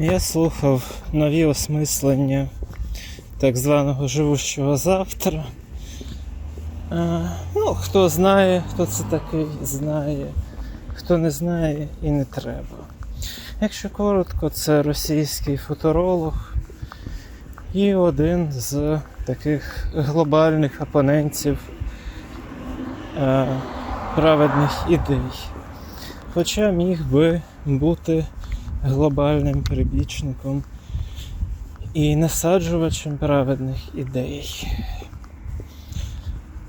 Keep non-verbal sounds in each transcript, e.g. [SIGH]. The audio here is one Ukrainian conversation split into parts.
Я слухав нові осмислення так званого живущого завтра. А, ну, хто знає, хто це такий, знає, хто не знає і не треба. Якщо коротко, це російський футуролог і один з таких глобальних опонентів е, праведних ідей. Хоча міг би бути глобальним прибічником і насаджувачем праведних ідей.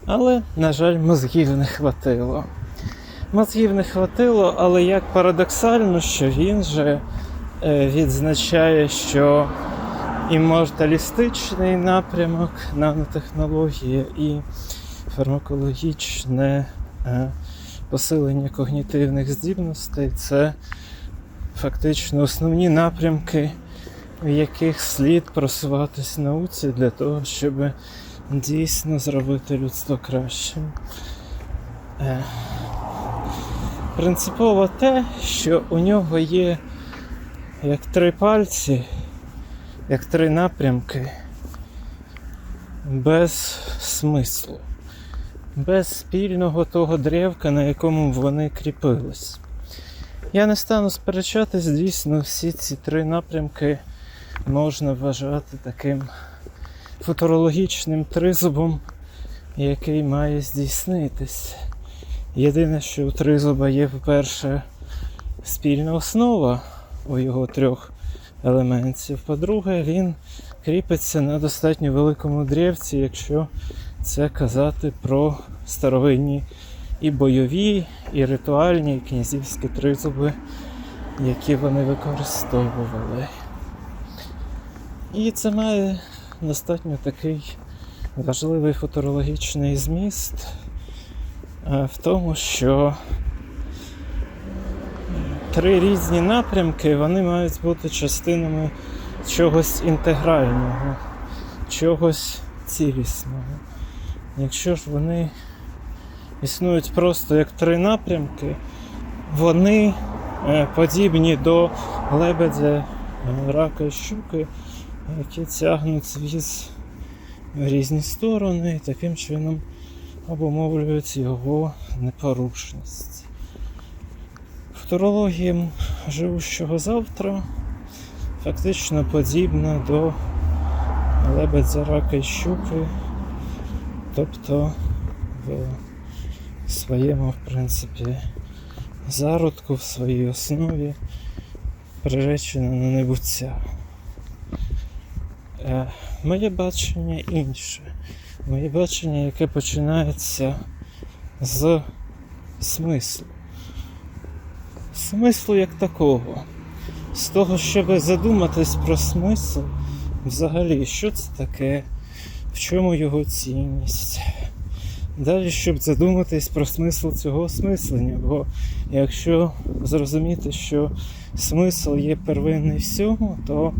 Але, на жаль, мозгів не хватило. Мозгів не хватило, але як парадоксально, що він же е, відзначає, що іморталістичний напрямок нанотехнології і фармакологічне е, посилення когнітивних здібностей це фактично основні напрямки, в яких слід просуватись науці для того, щоб дійсно зробити людство кращим. Е, Принципово те, що у нього є як три пальці, як три напрямки, без смислу, без спільного того древка, на якому вони кріпились. Я не стану сперечатись, дійсно, всі ці три напрямки можна вважати таким футурологічним тризубом, який має здійснитись. Єдине, що у тризуба є, по-перше, спільна основа у його трьох елементів. По-друге, він кріпиться на достатньо великому древці, якщо це казати про старовинні і бойові, і ритуальні, і князівські тризуби, які вони використовували. І це має достатньо такий важливий футурологічний зміст е, в тому, що три різні напрямки вони мають бути частинами чогось інтегрального, чогось цілісного. Якщо ж вони існують просто як три напрямки, вони е, подібні до лебедя, е, рака і щуки, які тягнуть свіз в різні сторони і таким чином обумовлюють його непорушність. Футурологія живущого завтра фактично подібна до лебедя, рака і щуки, тобто в своєму, в принципі, зародку, в своїй основі приречена на небуття. Е, Моє бачення інше. Моє бачення, яке починається з смислу. Смислу як такого. З того, щоб задуматись про смисл, взагалі, що це таке, в чому його цінність. Далі, щоб задуматись про смисл цього осмислення, бо якщо зрозуміти, що смисл є первинний всьому, то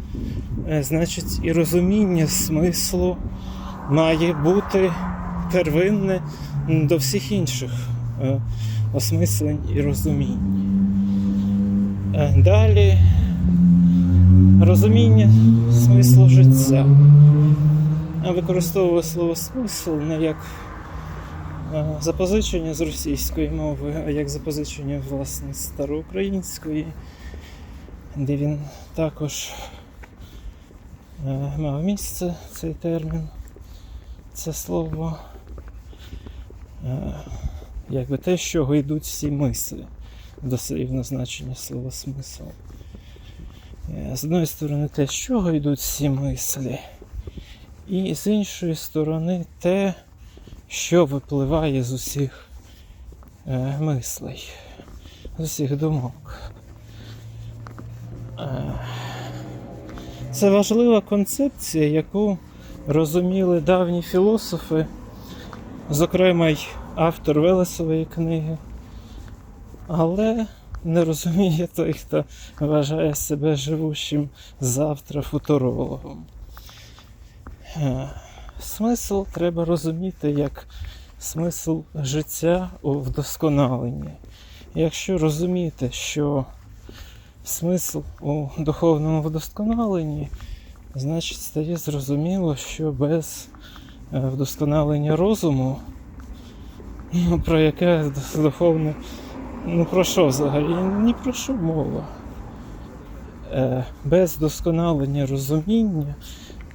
е, значить і розуміння смислу має бути первинне до всіх інших е, осмислень і розумінь. Е, Далі розуміння смислу життя. Я використовую слово смисл не як запозичення з російської мови, а як запозичення власне з староукраїнської, де він також е, мав місце цей термін, це слово, е, якби те, з чого йдуть всі мислі, дослівне значення слова смисл. Е, З одної сторони, те, з чого йдуть всі мислі, і з іншої сторони, те, що випливає з усіх е, мислей, з усіх думок. Е, це важлива концепція, яку розуміли давні філософи, зокрема й автор Велесової книги. Але не розуміє той, хто вважає себе живущим завтра футурологом. Смисл треба розуміти як смисл життя у вдосконаленні. Якщо розуміти, що смисл у духовному вдосконаленні, значить стає зрозуміло, що без е, вдосконалення розуму, ну, про яке духовне, ну про що взагалі? Ні про що мова. Е, Без досконалення розуміння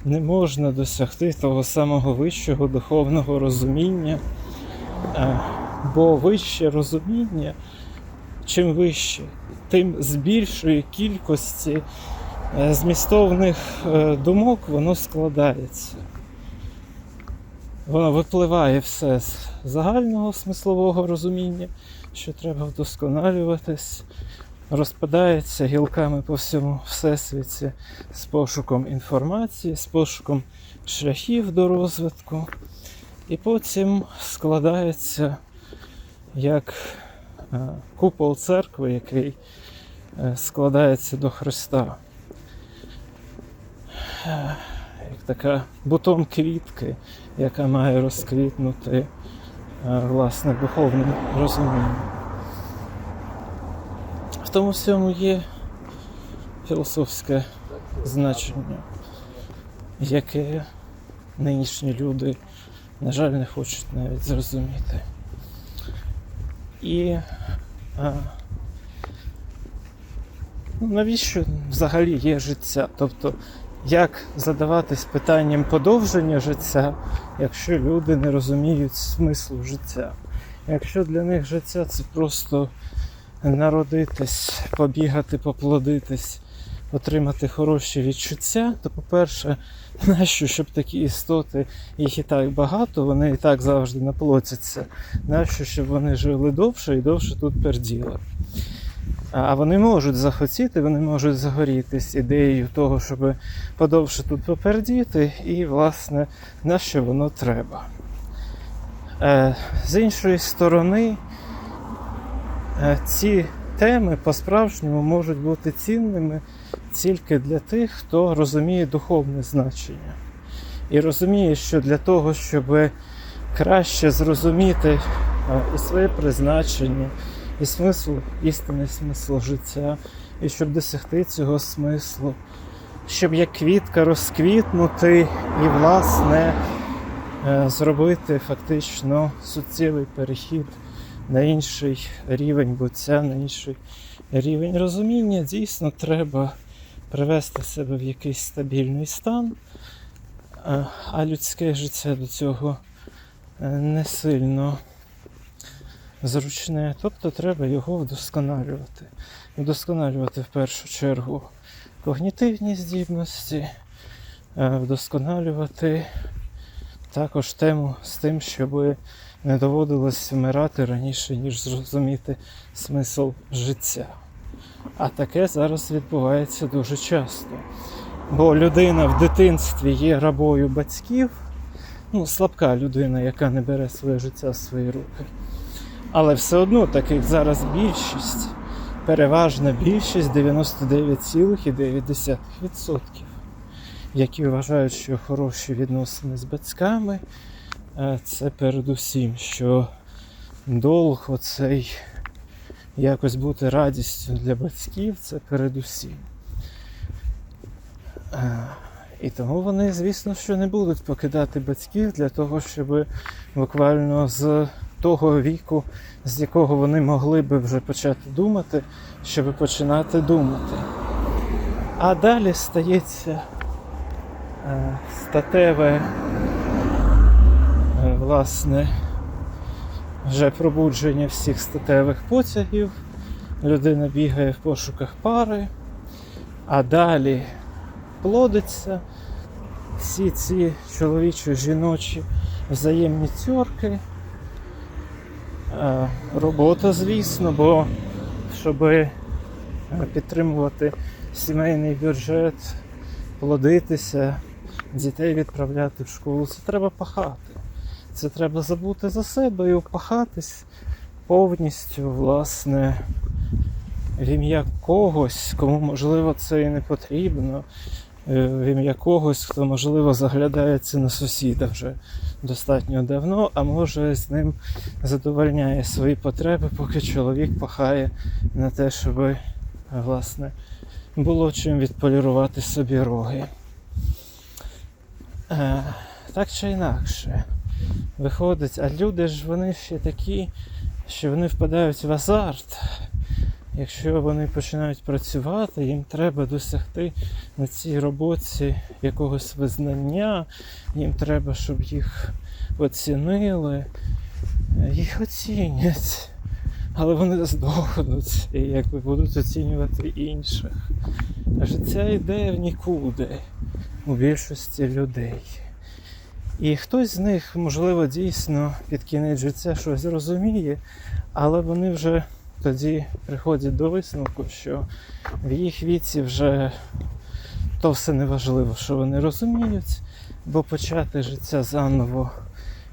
не можна досягти того самого вищого духовного розуміння, Е, бо вище розуміння, чим вище, тим з більшої кількості е, змістовних е, думок воно складається. Воно випливає все з загального смислового розуміння, що треба вдосконалюватись, розпадається гілками по всьому всесвіті з пошуком інформації, з пошуком шляхів до розвитку, і потім складається як е, купол церкви, який е, складається до Христа. Е, Як така бутон квітки, яка має розквітнути власне духовним розумінням. Тому всьому є філософське значення, яке нинішні люди, на жаль, не хочуть навіть зрозуміти. І а, ну, навіщо взагалі є життя? Тобто, як задаватись питанням подовження життя, якщо люди не розуміють смислу життя? Якщо для них життя це просто народитись, побігати, поплодитись, отримати хороші відчуття, то, по-перше, [LAUGHS] нащо, щоб такі істоти, їх і так багато, вони і так завжди наплотяться, нащо, щоб вони жили довше і довше тут перділи. А вони можуть захотіти, вони можуть загорітись ідеєю того, щоб подовше тут попердіти, і, власне, на що воно треба. Е, З іншої сторони, ці теми по-справжньому можуть бути цінними тільки для тих, хто розуміє духовне значення. І розуміє, що для того, щоб краще зрозуміти е, і своє призначення, і смисл, істинний смисл життя, і щоб досягти цього смислу, щоб як квітка розквітнути і, власне, е, зробити фактично суттєвий перехід на інший рівень буття, на інший рівень розуміння, дійсно треба привести себе в якийсь стабільний стан, е, а людське життя до цього е, не сильно зручне. Тобто треба його вдосконалювати. Вдосконалювати в першу чергу когнітивні здібності, е, вдосконалювати також тему з тим, щоб не доводилось вмирати раніше, ніж зрозуміти смисл життя. А таке зараз відбувається дуже часто. Бо людина в дитинстві є рабою батьків, ну, слабка людина, яка не бере своє життя в свої руки. Але все одно таких зараз більшість, переважна більшість 99,9%, які вважають, що хороші відносини з батьками це передусім, що долг оцей якось бути радістю для батьків це передусім. Е, І тому вони, звісно, що не будуть покидати батьків для того, щоб буквально з того віку, з якого вони могли би вже почати думати, щоб починати думати. А далі стається е, статеве, е, власне, вже пробудження всіх статевих потягів. Людина бігає в пошуках пари, а далі плодиться всі ці чоловічо-жіночі взаємні тьорки. Е, Робота, звісно, бо щоб підтримувати сімейний бюджет, плодитися, дітей відправляти в школу, це треба пахати. Це треба забути за себе і опахатись повністю, власне, в ім'я когось, кому можливо це і не потрібно, е, в ім'я когось, хто, можливо, заглядається на сусіда вже достатньо давно, а може з ним задовольняє свої потреби, поки чоловік пахає на те, щоб власне, було чим відполірувати собі роги. Е, так чи інакше, виходить, а люди ж вони ще такі, що вони впадають в азарт. Якщо вони починають працювати, їм треба досягти на цій роботі якогось визнання, їм треба, щоб їх оцінили, їх оцінять. Але вони здохнуть і якби будуть оцінювати інших. Життя йде в нікуди у більшості людей. І хтось з них, можливо, дійсно під кінець життя щось розуміє, але вони вже тоді приходять до висновку, що в їх віці вже то все не важливо, що вони розуміють, бо почати життя заново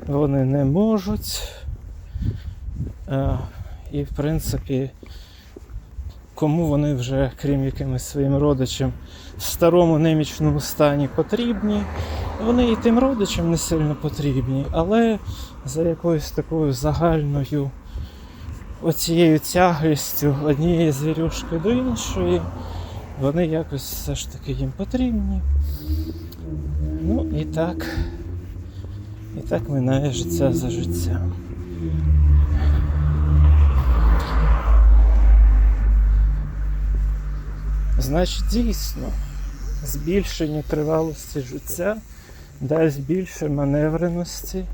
вони не можуть. Е, І, в принципі, кому вони вже, крім якимось своїм родичам, старому немічному стані потрібні, вони і тим родичам не сильно потрібні, але за якоюсь такою загальною оцією тяглістю однієї звірюшки до іншої, вони якось все ж таки їм потрібні. Ну і так. І так минає життя за життям. Значить, дійсно, збільшення тривалості життя дасть більше маневреності,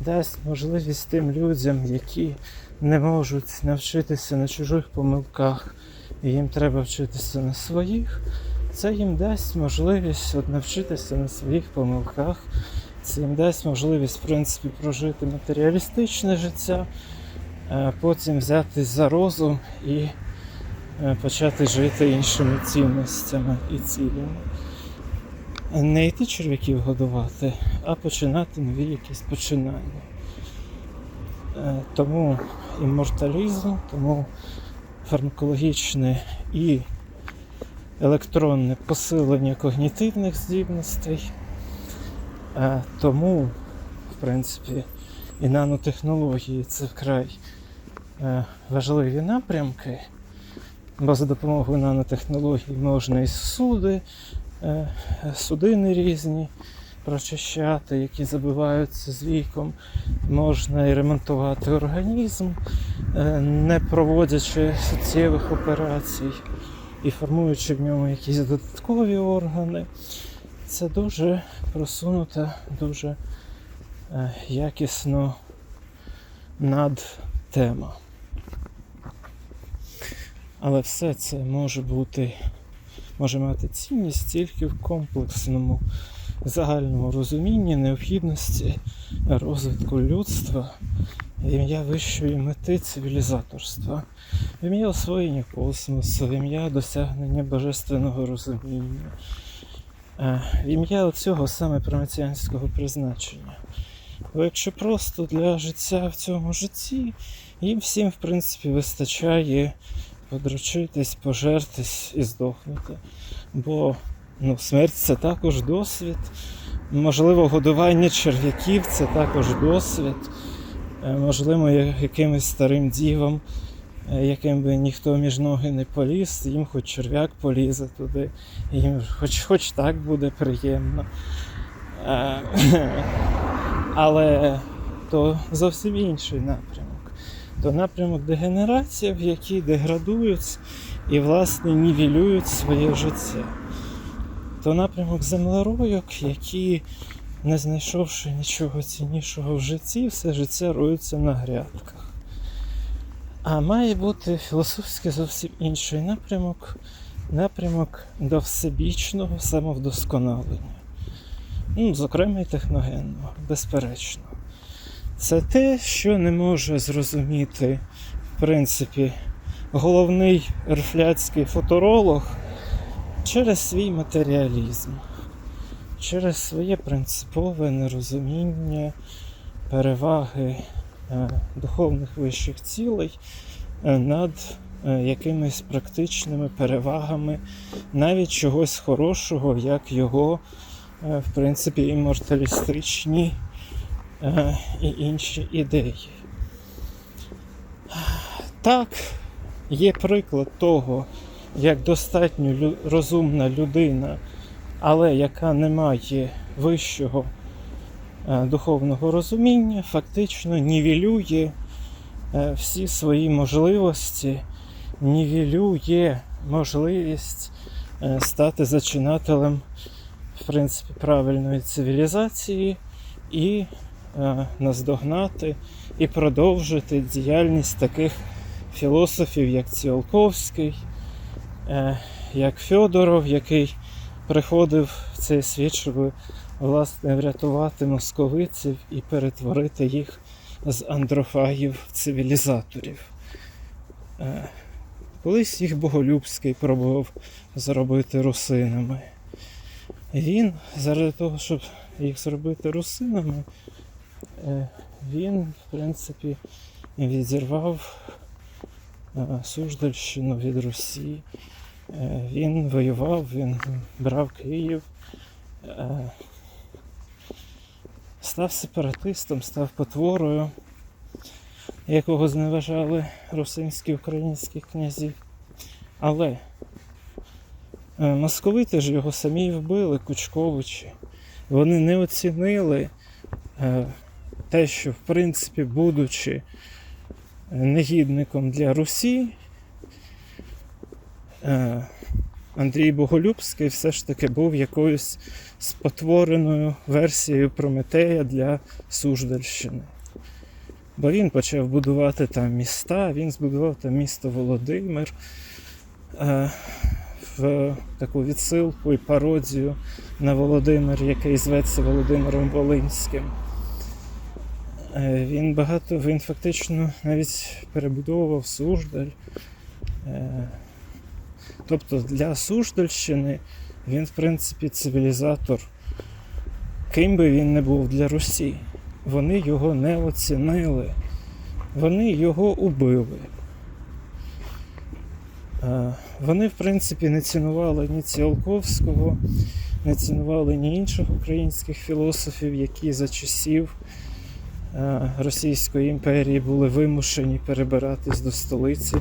дасть можливість тим людям, які не можуть навчитися на чужих помилках, і їм треба вчитися на своїх. Це їм дасть можливість от навчитися на своїх помилках. Це їм дасть можливість, в принципі, прожити матеріалістичне життя, а потім взятись за розум і е, почати жити іншими цінностями і цілями. Не йти черв'яків годувати, а починати нові якісь починання. Е, Тому імморталізм, тому фармакологічне і електронне посилення когнітивних здібностей. Е, Тому, в принципі, і нанотехнології це вкрай е, важливі напрямки, бо за допомогою нанотехнологій можна і суди, е, судини різні прочищати, які забиваються з віком, можна і ремонтувати організм, е, не проводячи суттєвих операцій і формуючи в ньому якісь додаткові органи. Це дуже просунута, дуже е, якісно над тема. Але все це може бути, може мати цінність тільки в комплексному загальному розумінні необхідності розвитку людства ім'я вищої мети цивілізаторства, ім'я освоєння космосу, ім'я досягнення божественного розуміння. Е, ім'я цього саме промеціанського призначення. Бо якщо просто для життя в цьому житті, їм всім, в принципі, вистачає подручитись, пожертись і здохнути. Бо ну, смерть це також досвід. Можливо, годування черв'яків це також досвід. Е, Можливо, якимось старим дівам, е, яким би ніхто між ноги не поліз, їм хоч черв'як полізе туди, їм хоч, хоч так буде приємно. Е, [LAUGHS] Але то зовсім інший напрямок. То напрямок дегенерації, в якій деградують і, власне, нівелюють своє життя. То напрямок землеройок, які, не знайшовши нічого ціннішого в житті, все життя роються на грядках. А має бути філософський зовсім інший напрямок напрямок до всебічного самовдосконалення. Ну, зокрема, і техногенного, безперечно. Це те, що не може зрозуміти, в принципі, головний рфляцький фоторолог через свій матеріалізм, через своє принципове нерозуміння переваги е, духовних вищих цілей е, над е, якимись практичними перевагами навіть чогось хорошого, як його, в принципі, імморталістичні е, і інші ідеї. Так, є приклад того, як достатньо розумна людина, але яка не має вищого е, духовного розуміння, фактично нівелює е, всі свої можливості, нівелює можливість е, стати зачинателем в принципі, правильної цивілізації і е, наздогнати і продовжити діяльність таких філософів, як Ціолковський, е, як Фьодоров, який приходив в цей світ, щоб власне врятувати московиців і перетворити їх з андрофагів цивілізаторів. Е, Колись їх Боголюбський пробував зробити русинами. Він, заради того, щоб їх зробити русинами, е, він, в принципі, відірвав е, Суздальщину від Русі. Е, Він воював, він брав Київ, е, став сепаратистом, став потворою, якого зневажали русинські українські князі. Але Е, Московити ж його самі вбили, Кучковичі. Вони не оцінили е, те, що, в принципі, будучи негідником для Русі, е, Андрій Боголюбський все ж таки був якоюсь спотвореною версією Прометея для Суждальщини. Бо він почав будувати там міста, він збудував там місто Володимир. Е, в таку відсилку і пародію на Володимир, який зветься Володимиром Волинським. Е, Він багато, він фактично навіть перебудовував Суждаль. Е, Тобто для Суждальщини він, в принципі, цивілізатор. Ким би він не був для Русі. Вони його не оцінили. Вони його убили. Е, Вони, в принципі, не цінували ні Ціолковського, не цінували ні інших українських філософів, які за часів Російської імперії були вимушені перебиратись до столиці,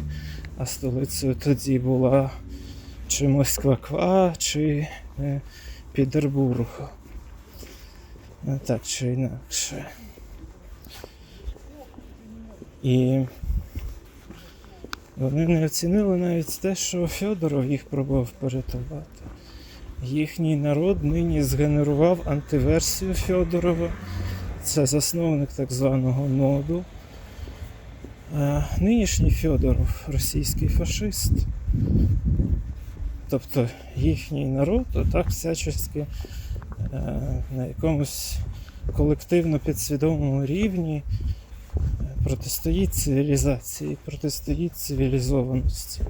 а столицею тоді була чи Москва-Ква, чи е, Пітербург. Е, Так чи інакше. І вони не оцінили навіть те, що Фьодоров їх пробував порятувати. Їхній народ нині згенерував антиверсію Фьодорова. Це засновник так званого ноду. Е, Нинішній Фьодоров російський фашист. Тобто їхній народ отак всячески е, на якомусь колективно підсвідомому рівні е, протистоїть цивілізації, протистоїть цивілізованості.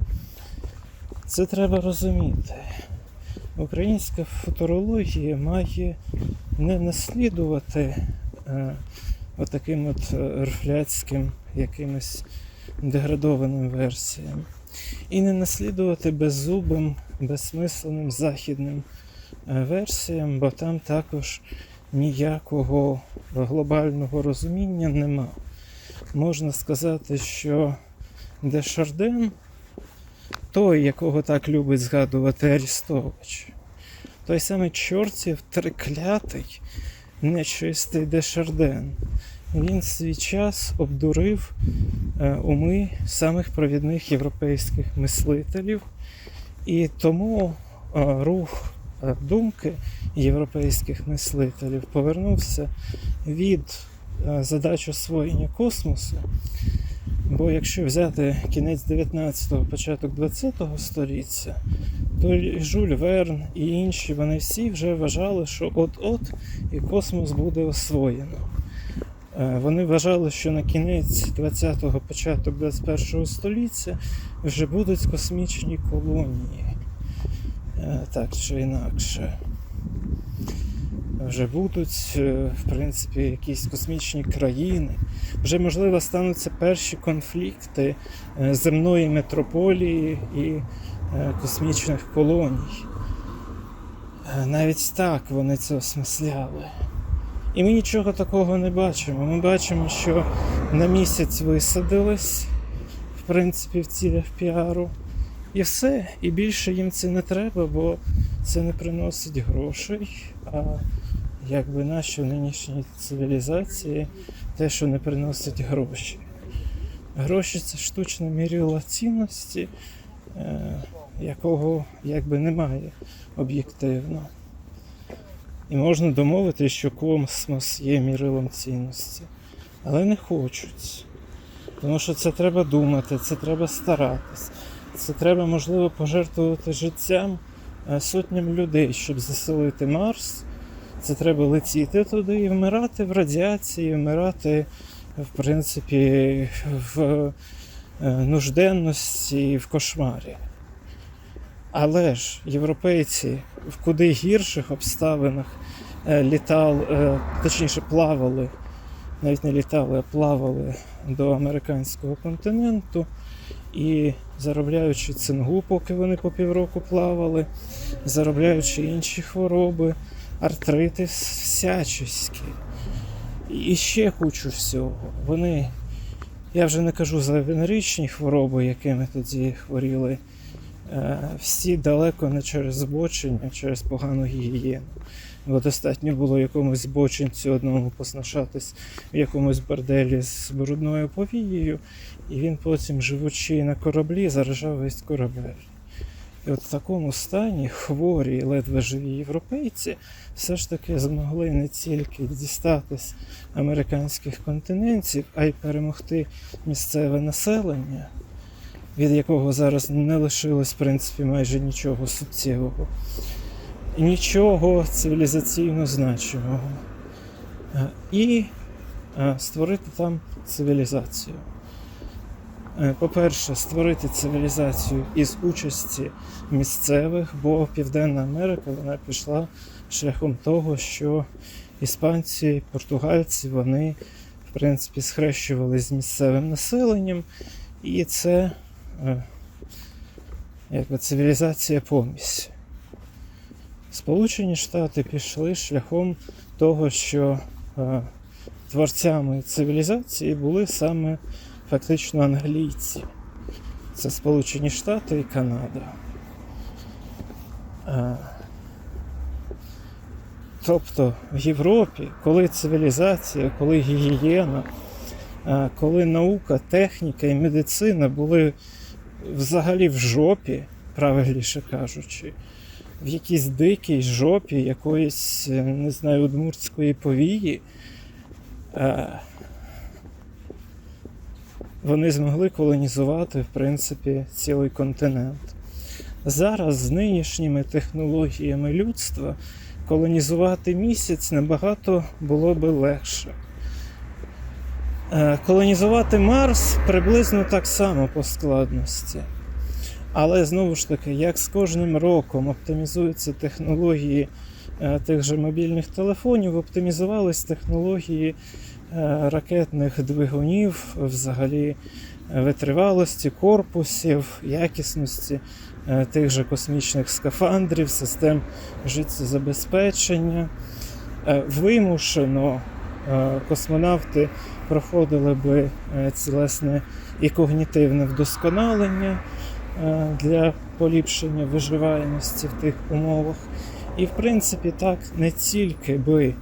Це треба розуміти. Українська футурологія має не наслідувати отаким от е, рфляцьким якимось деградованим версіям. І не наслідувати беззубим, безсмисленим західним е, версіям, бо там також ніякого глобального розуміння нема. Можна сказати, що Дешарден, той, якого так любить згадувати Арістович, той самий чортів триклятий, нечистий Дешарден. Він свій час обдурив е, уми самих провідних європейських мислителів, і тому е, рух е, думки європейських мислителів повернувся від задач освоєння космосу. Бо якщо взяти кінець 19-го, початок 20-го століття, і Жюль Верн і інші вони всі вже вважали, що от-от і космос буде освоєно. Е, Вони вважали, що на кінець 20-го, початок 21-го століття вже будуть космічні колонії. Е, Так чи інакше. Вже будуть, е, в принципі, якісь космічні країни. Вже, можливо, стануться перші конфлікти земної метрополії і космічних колоній. Е, Навіть так вони це осмисляли. І ми нічого такого не бачимо. Ми бачимо, що на місяць висадились, в принципі, в цілях піару, І все. І більше їм це не треба, бо це не приносить грошей. А якби наші в нинішній цивілізації те, що не приносить гроші. Гроші це штучне мірило цінності, е, якого якби немає об'єктивно. І можна домовити, що космос є мірилом цінності. Але не хочуть. Тому що це треба думати, це треба старатись. Це треба, можливо, пожертвувати життям е, сотням людей, щоб заселити Марс. Це треба летіти туди і вмирати в радіації, вмирати, в принципі, в е, нужденності і в кошмарі. Але ж європейці в куди гірших обставинах е, літали, е, точніше плавали, навіть не літали, а плавали до американського континенту і заробляючи цингу, поки вони по півроку плавали, заробляючи інші хвороби, артритис всячески. І ще кучу всього. Вони, я вже не кажу за венеричні хвороби, якими тоді хворіли. Е, Всі далеко не через збочення, а через погану гігієну. Бо достатньо було якомусь збочинцю одному поснашатись в якомусь борделі з брудною повією, і він потім, живучи на кораблі, заражав весь корабель. І от в такому стані хворі, ледве живі європейці все ж таки змогли не тільки дістатись американських континентів, а й перемогти місцеве населення, від якого зараз не лишилось в принципі майже нічого суттєвого. Нічого цивілізаційно значимого. І створити там цивілізацію. По-перше, створити цивілізацію із участі місцевих, бо Південна Америка вона пішла шляхом того, що іспанці, португальці вони в принципі схрещувалися з місцевим населенням, і це якби цивілізація помість. Сполучені Штати пішли шляхом того, що е, творцями цивілізації були саме фактично англійці. Це Сполучені Штати і Канада. Е, тобто в Європі, коли цивілізація, коли гігієна, е, коли наука, техніка і медицина були взагалі в жопі, правильніше кажучи, в якійсь дикій жопі якоїсь, е, не знаю, удмуртської повії. е, Вони змогли колонізувати, в принципі, цілий континент. Зараз з нинішніми технологіями людства колонізувати місяць набагато було би легше. Е, Колонізувати Марс приблизно так само по складності. Але знову ж таки, як з кожним роком оптимізуються технології е, тих же мобільних телефонів, оптимізувались технології е, ракетних двигунів, взагалі витривалості, корпусів, якісності тих же космічних скафандрів, систем життєзабезпечення. Вимушено космонавти проходили би е, цілесне і когнітивне вдосконалення е, для поліпшення виживаємості в тих умовах. І, в принципі, так не тільки би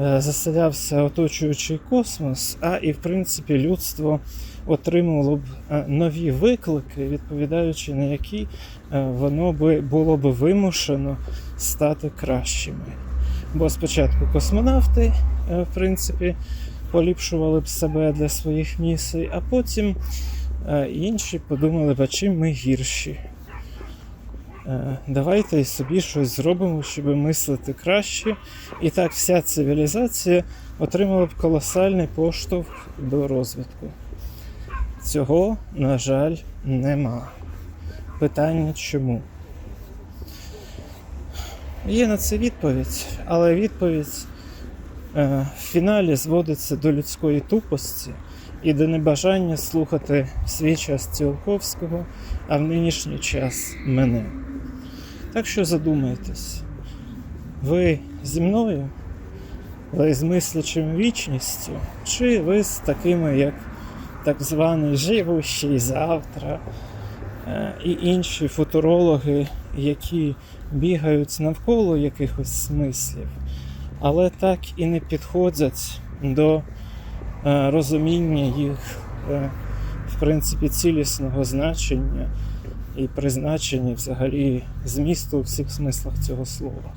е, заселявся оточуючий космос, а і, в принципі, людство отримувало б нові виклики, відповідаючи на які воно би було б вимушено стати кращими. Бо спочатку космонавти, в принципі, поліпшували б себе для своїх місій, а потім е, інші подумали а чим ми гірші. Е, Давайте собі щось зробимо, щоб мислити краще. І так вся цивілізація отримала б колосальний поштовх до розвитку. Цього, на жаль, нема. Питання чому? Є на це відповідь, але відповідь в фіналі зводиться до людської тупості і до небажання слухати в свій час Цілковського, а в нинішній час мене. Так що задумайтесь, ви зі мною, ви з мислячим вічністю, чи ви з такими, як так званий живущий завтра, е, і інші футурологи, які бігають навколо якихось смислів, але так і не підходять до е, розуміння їх, е, в принципі, цілісного значення і призначення взагалі змісту у всіх смислах цього слова.